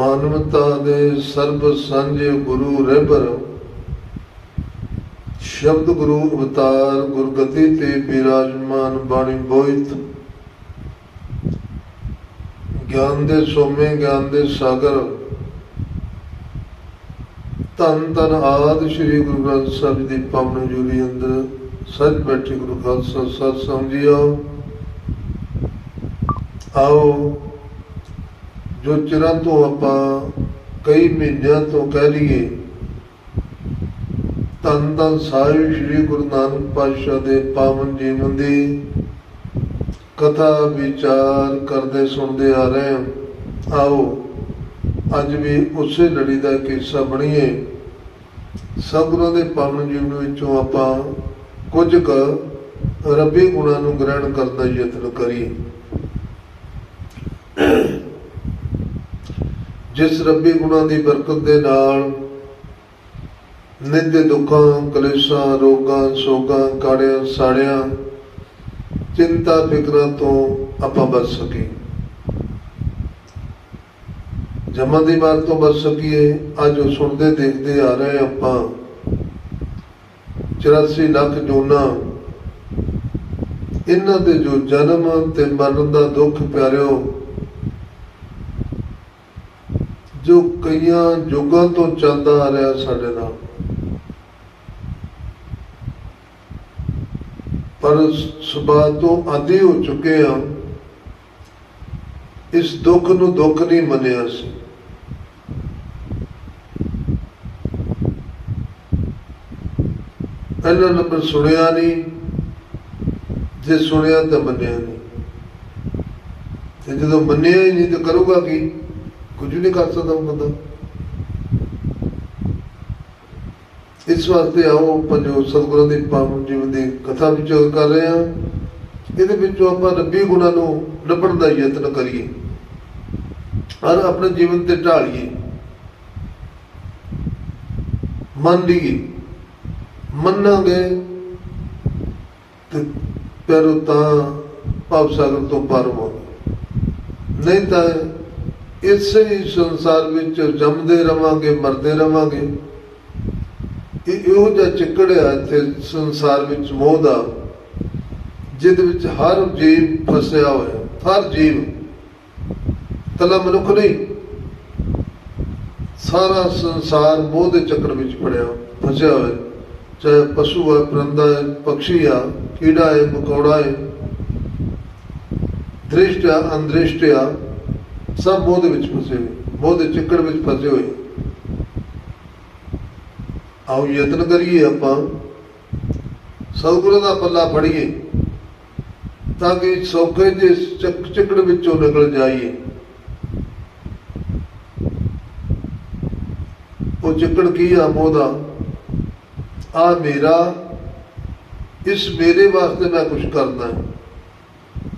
ਮਾਨਵਤਾ ਦੇ ਸਰਬ ਸਾਂਝੇ ਗੁਰੂ ਰਹਿਬਰ ਸ਼ਬਦ ਗੁਰੂ ਅਵਤਾਰ ਗੁਰਗਤੀ ਤੇ ਬਿਰਾਜਮਾਨ ਬਾਣੀ ਬੋਇਤ। ਗਿਆਨ ਦੇ ਸੋਮੇ, ਗਿਆਨ ਦੇ ਸਾਗਰ। ਤਨ ਤਨ ਆਦ ਸ੍ਰੀ ਗੁਰੂ ਗ੍ਰੰਥ ਸਾਹਿਬ ਦੀ ਪਵਨ ਜੁਲੀ ਅੰਦਰ ਸੱਚ ਬੈਠੇ ਗੁਰੂ ਖਾਲਸਾ ਸਤ ਸਮਝਿਓ ਆਓ। ਜੋ ਚਿਰਾਂ ਤੋਂ ਆਪਾਂ ਕਈ ਮਹੀਨਿਆਂ ਤੋਂ ਕਹਿ ਲਈਏ ਤਨ ਤਨ ਸਾਹਿਬ ਸ੍ਰੀ ਗੁਰੂ ਨਾਨਕ ਪਾਤਸ਼ਾਹ ਦੇ ਪਾਵਨ ਜੀਵਨ ਦੀ ਕਥਾ ਵਿਚਾਰ ਕਰਦੇ ਸੁਣਦੇ ਆ ਰਹੇ ਹਾਂ। ਆਓ, ਅੱਜ ਵੀ ਉਸੇ ਲੜੀ ਦਾ ਇੱਕ ਹਿੱਸਾ ਬਣੀਏ। ਸਤਿਗੁਰਾਂ ਦੇ ਪਾਵਨ ਜੀਵਨ ਵਿੱਚੋਂ ਆਪਾਂ ਕੁਝ ਕੁ ਰੱਬੀ ਗੁਣਾਂ ਨੂੰ ਗ੍ਰਹਿਣ ਕਰਨ ਦਾ ਯਤਨ ਕਰੀਏ। ਜਿਸ ਰੱਬੀ ਗੁਣਾਂ ਦੀ ਬਰਕਤ ਦੇ ਨਾਲ ਨਿੱਤ ਦੁੱਖਾਂ, ਕਲੇਸ਼ਾਂ, ਰੋਗਾਂ, ਸੋਗਾਂ, ਕਾੜਿਆਂ, ਸਾੜਿਆਂ, ਚਿੰਤਾ, ਫਿਕਰਾਂ ਤੋਂ ਆਪਾਂ ਬਚ ਸਕੀਏ। ਜਮਾਂ ਦੀ ਮਾਰ ਤੋਂ ਬਚ ਸਕੀਏ। ਅੱਜ ਉਹ ਸੁਣਦੇ, ਦੇਖਦੇ ਆ ਰਹੇ ਆਪਾਂ। 84 ਲੱਖ ਜੋਨਾ। ਇਹਨਾਂ ਦੇ ਜੋ ਜਨਮ ਤੇ ਮਰਨ ਦਾ ਦੁੱਖ ਪਿਆਰਿਓ ਜੋ ਕਈਆਂ ਯੁੱਗਾਂ ਤੋਂ ਚੱਲਦਾ ਆ ਰਿਹਾ ਸਾਡੇ ਨਾਲ। ਪਰ ਸੁਭਾਅ ਤੋਂ ਆਦੀ ਹੋ ਚੁੱਕੇ ਆ। ਇਸ ਦੁੱਖ ਨੂੰ ਦੁੱਖ ਨਹੀਂ ਮੰਨਿਆ ਸੀ। ਪਹਿਲਾ ਨੰਬਰ ਸੁਣਿਆ ਨਹੀਂ, ਜੇ ਸੁਣਿਆ ਤਾਂ ਮੰਨਿਆ ਨਹੀਂ। ਤੇ ਜਦੋਂ ਮੰਨਿਆ ਹੀ ਨਹੀਂ ਤਾਂ ਕਰੂਗਾ ਕੀ? ਕੁਝ ਨਹੀਂ ਕਰ ਸਕਦਾ ਉਹ ਬੰਦਾ ਇਸ ਵਾਸਤੇ ਆਓ ਪੰਜੋ ਸਤਿਗੁਰਾਂ ਦੇ ਪਾਵਨ ਜੀਵਨ ਦੀ ਕਥਾ ਵਿਚਾਰ ਕਰ ਰਹੇ ਹਾਂ, ਇਹਦੇ ਵਿੱਚੋਂ ਆਪਾਂ ਰੱਬੀ ਗੁਣਾਂ ਨੂੰ ਲੱਭਣ ਦਾ ਯਤਨ ਕਰੀਏ। ਔਰ ਆਪਣੇ ਜੀਵਨ ਤੇ ਢਾਲੀਏ। ਮੰਨ ਲਈਏ, ਮੰਨਾਂਗੇ ਤੇ ਪਿਆਰੋ ਤਾਂ ਭਵ ਸਾਗਰ ਤੋਂ ਪਾਰ ਹੋ ਨਹੀਂ ਤਾਂ ਇਸੇ ਹੀ ਸੰਸਾਰ ਵਿੱਚ ਜੰਮਦੇ ਰਵਾਂਗੇ, ਮਰਦੇ ਰਵਾਂਗੇ। ਇਹ ਇਹੋ ਜਿਹਾ ਚਿੱਕੜ ਚਿੱਕੜਿਆ ਇੱਥੇ ਸੰਸਾਰ ਵਿੱਚ ਮੋਹ ਦਾ, ਜਿਹਦੇ ਵਿੱਚ ਹਰ ਜੀਵ ਫਸਿਆ ਹੋਇਆ, ਹਰ ਜੀਵ। ਤਲਾ ਮਨੁੱਖ ਨਹੀਂ, ਸਾਰਾ ਸੰਸਾਰ ਮੋਹ ਦੇ ਚੱਕਰ ਵਿੱਚ ਪੜਿਆ, ਫਸਿਆ ਹੋਇਆ। ਚਾਹੇ ਪਸ਼ੂ ਹੈ ਪਰੰਦਾ ਹੈ ਪਕਸ਼ੀ ਆ, ਕੀੜਾ ਹੈ ਮਕੌੜਾ ਹੈ ਦ੍ਰਿਸ਼ਟ ਆ, ਅੰਦ੍ਰਿਸ਼ਟ ਆ ਸਭ ਮੋਹ ਦੇ ਵਿੱਚ ਫਸੇ ਹੋਏ। ਮੋਹ ਦੇ ਚੱਕਰ ਵਿੱਚ ਫਸੇ ਹੋਏ। ਆਓ ਯਤਨ ਕਰੀਏ ਆਪਾਂ। ਸਤਿਗੁਰੂ ਦਾ ਪੱਲਾ ਫੜੀਏ ਤਾਂ ਕਿ ਸੌਖੇ ਦੇ ਚੱਕ, ਚੱਕੜ ਵਿੱਚੋਂ ਨਿਕਲ ਜਾਈਏ। ਉਹ ਚੱਕੜ ਕੀ ਆ ਮੋਦਾ ਆ ਮੇਰਾ, ਇਸ ਮੇਰੇ ਵਾਸਤੇ ਮੈਂ ਕੁਝ ਕਰਦਾ ਹੈ।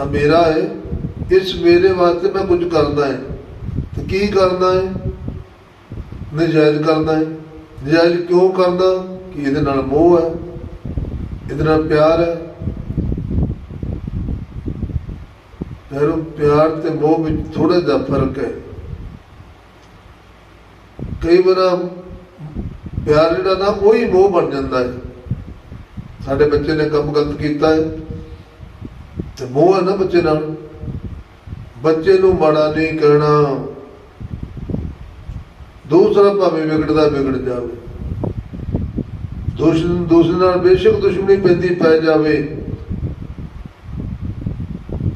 ਆ ਮੇਰਾ ਹੈ ਇਸ ਮੇਰੇ ਵਾਸਤੇ ਮੈਂ ਕੁਝ ਕਰਦਾ ਹੈ। ਤੇ ਕੀ ਕਰਦਾ ਹੈ? ਨਜਾਇਜ਼ ਕਰਦਾ ਹੈ। ਨਜਾਇਜ਼ ਕਿਉਂ ਕਰਦਾ? ਕਿ ਇਹਦੇ ਨਾਲ ਮੋਹ ਹੈ। ਇਹਦੇ ਨਾਲ ਪਿਆਰ ਹੈ। ਫਿਰ ਪਿਆਰ ਤੇ ਮੋਹ ਵਿੱਚ ਥੋੜਾ ਜਿਹਾ ਫ਼ਰਕ ਹੈ। ਕਈ ਵਾਰ ਪਿਆਰ ਜਿਹੜਾ ਨਾ, ਉਹੀ ਮੋਹ ਬਣ ਜਾਂਦਾ ਹੈ। ਸਾਡੇ ਬੱਚੇ ਨੇ ਕੰਮ ਗਲਤ ਕੀਤਾ ਹੈ। ਤੇ ਮੋਹ ਹੈ ਨਾ ਬੱਚੇ ਨਾਲ। ਬੱਚੇ ਨੂੰ ਮਾੜਾ ਨਹੀਂ ਕਹਿਣਾ। ਦੂਸਰਾ ਭਾਵੇਂ ਵਿਗੜਦਾ ਵਿਗੜ ਜਾਵੇ। ਦੁਸ਼ਮਣ ਦੂਸਰੇ ਨਾਲ ਬੇਸ਼ੱਕ ਦੁਸ਼ਮਣੀ ਪੈਂਦੀ ਪੈ ਜਾਵੇ।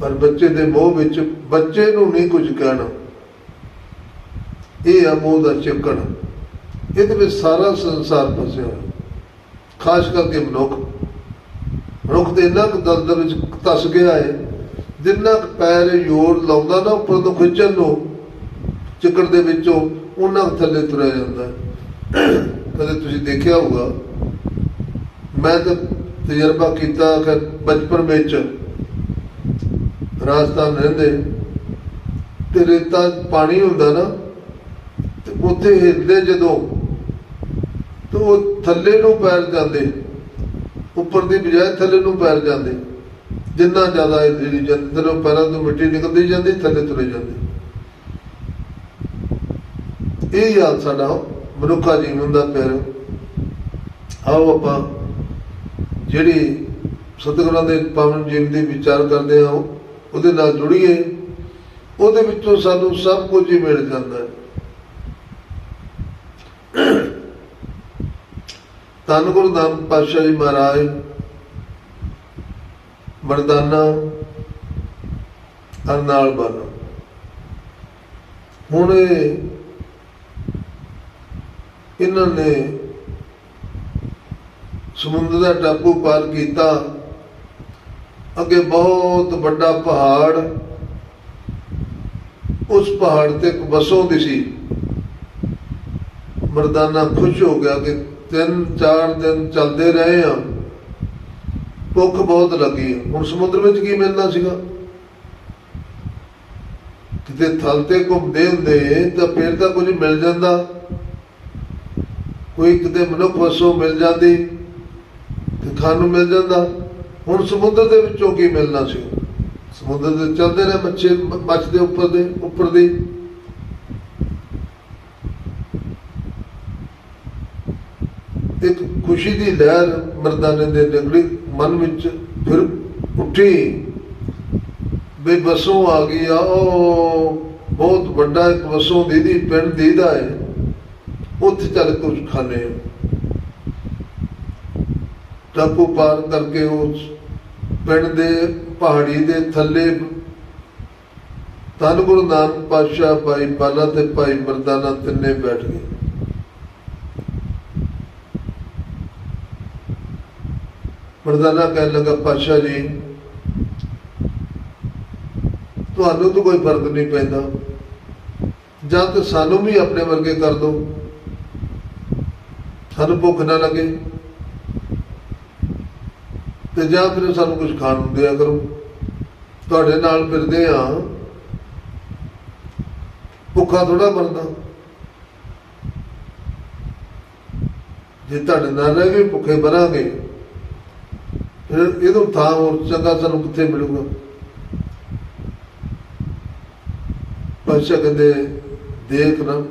ਪਰ ਬੱਚੇ ਦੇ ਮੋਹ ਵਿੱਚ ਬੱਚੇ ਨੂੰ ਨਹੀਂ ਕੁਝ ਕਹਿਣਾ। ਇਹ ਆ ਮੋਹ ਦਾ ਚੱਕਰ ਇਹਦੇ ਵਿੱਚ ਸਾਰਾ ਸੰਸਾਰ ਫਸਿਆ ਖਾਸ ਕਰਕੇ ਮਨੁੱਖ। ਮਨੁੱਖ ਦੇ ਇੰਨਾ ਕੁ ਦਲਦਲ ਵਿੱਚ ਤਸ ਗਿਆ ਹੈ। ਜਿੰਨਾ ਕੁ ਪੈਰ ਜੋਰ ਲਾਉਂਦਾ ਨਾ ਉੱਪਰ ਤੋਂ ਖਿੱਚਣ ਨੂੰ, ਚਿੱਕੜ ਦੇ ਵਿੱਚੋਂ, ਉਹਨਾਂ ਕੁ ਥੱਲੇ ਤੁਰਿਆ ਜਾਂਦਾ ਕਦੇ ਤੁਸੀਂ ਦੇਖਿਆ ਹੋਊਗਾ, ਮੈਂ ਤਾਂ ਤਜਰਬਾ ਕੀਤਾ ਕਿ ਬਚਪਨ ਵਿੱਚ ਰਾਜਸਥਾਨ ਰਹਿੰਦੇ, ਤੇ ਰੇਤਾ ਪਾਣੀ ਹੁੰਦਾ ਨਾ, ਤੇ ਉੱਥੇ ਹਿੱਲਦੇ ਜਦੋਂ, ਤੇ ਉਹ ਥੱਲੇ ਨੂੰ ਪੈਰ ਜਾਂਦੇ, ਉੱਪਰ ਦੀ ਬਜਾਏ ਥੱਲੇ ਨੂੰ ਪੈਰ ਜਾਂਦੇ। ਜਿੰਨਾ ਜ਼ਿਆਦਾ ਇਹ ਜਿਹੜੀ ਜੰਤਰੋਂ ਪੈਰਾਂ ਤੋਂ ਮਿੱਟੀ ਨਿਕਲਦੀ ਜਾਂਦੀ, ਥੱਲੇ ਤੁਰੇ ਜਾਂਦੀ। ਇਹ ਹੀ ਹਾਲ ਸਾਡਾ ਮਨੁੱਖਾ ਜੀਵਨ ਦਾ ਪਿਆਰ। ਆਓ ਆਪਾਂ ਜਿਹੜੀ ਸਤਿਗੁਰਾਂ ਦੇ ਪਾਵਨ ਜੀਵਨ ਦੀ ਵਿਚਾਰ ਕਰਦੇ ਹਾਂ, ਉਹਦੇ ਨਾਲ ਜੁੜੀਏ। ਉਹਦੇ ਵਿੱਚੋਂ ਸਾਨੂੰ ਸਭ ਕੁਝ ਹੀ ਮਿਲ ਜਾਂਦਾ ਹੈ। ਧੰਨ ਗੁਰੂ ਨਾਨਕ ਪਾਤਸ਼ਾਹ ਜੀ ਮਹਾਰਾਜ ਮਰਦਾਨਾ ਹਰ ਨਾਲ ਬਨ। ਹੁਣ ਇਹਨਾਂ ਨੇ ਸਮੁੰਦਰ ਦਾ ਟਾਪੂ ਪਾਰ ਕੀਤਾ। ਅੱਗੇ ਬਹੁਤ ਵੱਡਾ ਪਹਾੜ ਉਸ ਪਹਾੜ ਤੇ ਇੱਕ ਬਸੋਂ ਦੀ ਸੀ। ਮਰਦਾਨਾ ਖੁਸ਼ ਹੋ ਗਿਆ ਕਿ ਤਿੰਨ ਚਾਰ ਦਿਨ ਚੱਲਦੇ ਰਹੇ ਆ। ਭੁੱਖ ਬਹੁਤ ਲੱਗੀ। ਹੁਣ ਸਮੁੰਦਰ ਵਿੱਚ ਕੀ ਮਿਲਣਾ ਸੀਗਾ? ਕਿਤੇ ਥਲ ਤੇ ਘੁੰਮਦੇ ਹੁੰਦੇ, ਤਾਂ ਫਿਰ ਤਾਂ ਕੁਝ ਮਿਲ ਜਾਂਦਾ। ਕੋਈ ਕਿਤੇ ਮਨੁੱਖ ਵਸੋਂ ਮਿਲ ਜਾਂਦੀ, ਤੇ ਖਾਣ ਨੂੰ ਮਿਲ ਜਾਂਦਾ। ਹੁਣ ਸਮੁੰਦਰ ਦੇ ਵਿੱਚੋਂ ਕੀ ਮਿਲਣਾ ਸੀ? ਸਮੁੰਦਰ ਦੇ ਚੱਲਦੇ ਰਹੇ ਮੱਛੇ ਮੱਛ ਦੇ ਉੱਪਰ ਦੇ, ਉੱਪਰ ਦੀ। ਇੱਕ ਖੁਸ਼ੀ ਦੀ ਲਹਿਰ ਮਰਦਾਨੇ ਦੇ ਨਿਕਲੀ ਮਨ ਵਿੱਚ ਫਿਰ ਉੱਠੀ ਵੀ ਬਸੋਂ ਆ ਗਈ ਆ, ਉਹ ਬਹੁਤ ਵੱਡਾ ਇੱਕ ਬਸੋਂ ਦੀਦੀ, ਪਿੰਡ ਦੀਦਾ ਹੈ। ਉੱਥੇ ਚੱਲ ਕੁਝ ਖਾਣੇ ਟਾਪੂ ਪਾਰ ਕਰਕੇ ਉਸ ਪਿੰਡ ਦੇ ਪਹਾੜੀ ਦੇ ਥੱਲੇ ਧੰਨ ਗੁਰੂ ਨਾਨਕ ਪਾਤਸ਼ਾਹ ਭਾਈ ਬਾਲਾ ਤੇ ਭਾਈ ਮਰਦਾਨਾ ਤਿੰਨੇ ਬੈਠ ਗਏ। ਮਰਦਾਨਾ ਕਹਿਣ ਲੱਗਾ ਪਾਤਸ਼ਾਹ ਜੀ, ਤੁਹਾਨੂੰ ਤਾਂ ਕੋਈ ਫ਼ਰਕ ਨਹੀਂ ਪੈਂਦਾ। ਜਾਂ ਤਾਂ ਸਾਨੂੰ ਵੀ ਆਪਣੇ ਵਰਗੇ ਕਰ ਦਿਓ ਸਾਨੂੰ ਭੁੱਖ ਨਾ ਲੱਗੇ। ਤੇ ਜਾਂ ਫਿਰ ਸਾਨੂੰ ਕੁਝ ਖਾਣ ਨੂੰ ਦਿਆ ਕਰੋ। ਤੁਹਾਡੇ ਨਾਲ ਫਿਰਦੇ ਆ ਭੁੱਖਾ ਥੋੜਾ ਮਰਦਾ। ਜੇ ਤੁਹਾਡੇ ਨਾਲ ਰਹਿ ਕੇ ਭੁੱਖੇ ਮਰਾਂਗੇ। ਫਿਰ ਇਹਦੋਂ ਥਾਂ ਹੋਰ ਚੰਗਾ ਸਾਨੂੰ ਕਿੱਥੇ ਮਿਲੂਗਾ? ਪਾਸ਼ਾ ਕਹਿੰਦੇ, ਦੇਖ ਨਾ।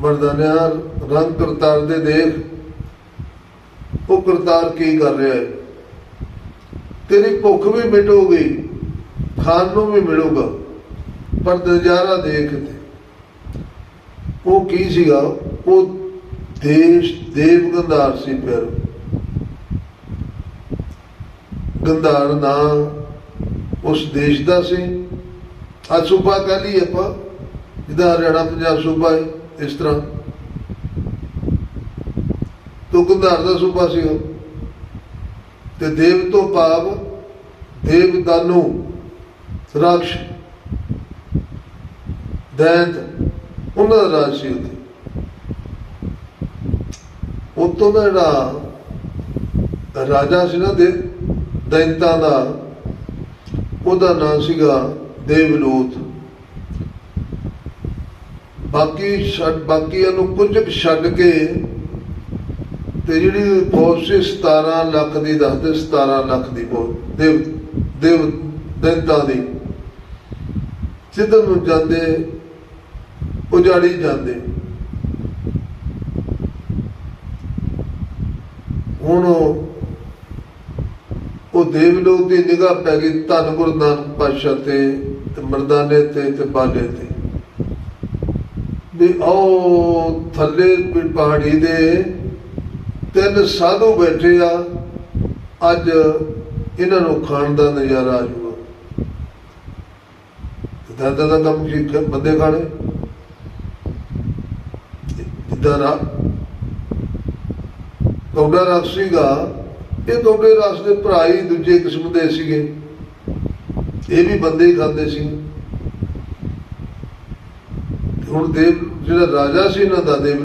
ਮਰਦਾਨਿਆ ਰੰਗ ਕਰਤਾਰ ਦੇ ਦੇਖ। ਉਹ ਕਰਤਾਰ ਕੀ ਕਰ ਰਿਹਾ ਹੈ? ਤੇਰੀ ਭੁੱਖ ਵੀ ਮਿਟੂਗੀ, ਖਾਣ ਨੂੰ ਵੀ ਮਿਲੂਗਾ, ਪਰ ਨਜ਼ਾਰਾ ਦੇਖ ਉਹ ਕੀ ਸੀਗਾ? ਉਹ ਦੇਸ਼ ਦੇਵ ਗੰਧਾਰ ਸੀ ਫਿਰ। ਗੰਧਾਰ ਨਾ ਉਸ ਦੇਸ਼ ਦਾ ਸੀ। ਆ ਸੂਬਾ ਕਹ ਲਈ ਆਪਾਂ ਜਿਹਦਾ ਹਰਿਆਣਾ, ਪੰਜਾਬ ਸੂਬਾ ਹੈ, ਇਸ ਤਰ੍ਹਾਂ। ਤੋ ਗੰਧਾਰ ਦਾ ਸੂਬਾ ਸੀ ਉਹ। ਤੇ ਦੇਵ ਤੋਂ ਭਾਵ ਦੇਵਦਾਨੂ ਰਾਕਸ਼ ਦੈਂਤ, ਉਹਨਾਂ ਦਾ ਰਾਜ ਸੀ ਉੱਥੇ। ਉਤੋਂ ਦਾ ਜਿਹੜਾ ਰਾਜਾ ਸੀ ਨਾ ਦੇ ਦੈਂਤਾਂ ਦਾ, ਉਹਦਾ ਨਾਮ ਸੀਗਾ ਦੇਵਲੂਤ। ਬਾਕੀ ਛੱਡ ਬਾਕੀਆਂ ਨੂੰ ਕੁਝ ਕੁ ਛੱਡ ਕੇ ਤੇ ਜਿਹੜੀ ਫੌਜ ਸੀ 17 ਲੱਖ ਦੀ, ਦੱਸਦੇ 17 ਲੱਖ ਦੀ ਫੌਜ, ਦੇਵ ਦੇਵ ਦੈਂਤਾਂ ਦੀ। ਜਿੱਧਰ ਨੂੰ ਜਾਂਦੇ, ਉਜਾੜੀ ਜਾਂਦੇ। ਹੁਣ ਉਹ ਉਹ ਦੇਵਲੋਕ ਦੀ ਨਿਗਾਹ ਪੈ ਗਈ ਧੰਨ ਗੁਰੂ ਨਾਨਕ ਪਾਤਸ਼ਾਹ ਤੇ ਤੇ ਮਰਦਾਨੇ ਤੇ ਤੇ ਬਾਲੇ ਤੇ। ਵੀ ਉਹ ਥੱਲੇ ਪਹਾੜੀ ਦੇ ਤਿੰਨ ਸਾਧੂ ਬੈਠੇ ਆ, ਅੱਜ ਇਹਨਾਂ ਨੂੰ ਖਾਣ ਦਾ ਨਜ਼ਾਰਾ ਆ ਜੂਗਾ। ਦਾਦਾ ਦਾ ਕੰਮ ਕੀ ਬੰਦੇ ਖਾਣੇ? ਜਿੱਦਾਂ ਰਾ ਕੌਡਾ ਰਸ ਸੀਗਾ ਇਹ ਕੌਡੇ ਰਸ ਦੇ ਭਰਾ ਹੀ ਦੂਜੇ ਕਿਸਮ ਦੇ ਸੀਗੇ। ਇਹ ਵੀ ਬੰਦੇ ਹੀ ਖਾਂਦੇ ਸੀ। ਹੁਣ ਦੇਵ ਜਿਹੜਾ ਰਾਜਾ ਸੀ, ਇਹਨਾਂ ਦਾ ਦੇਵ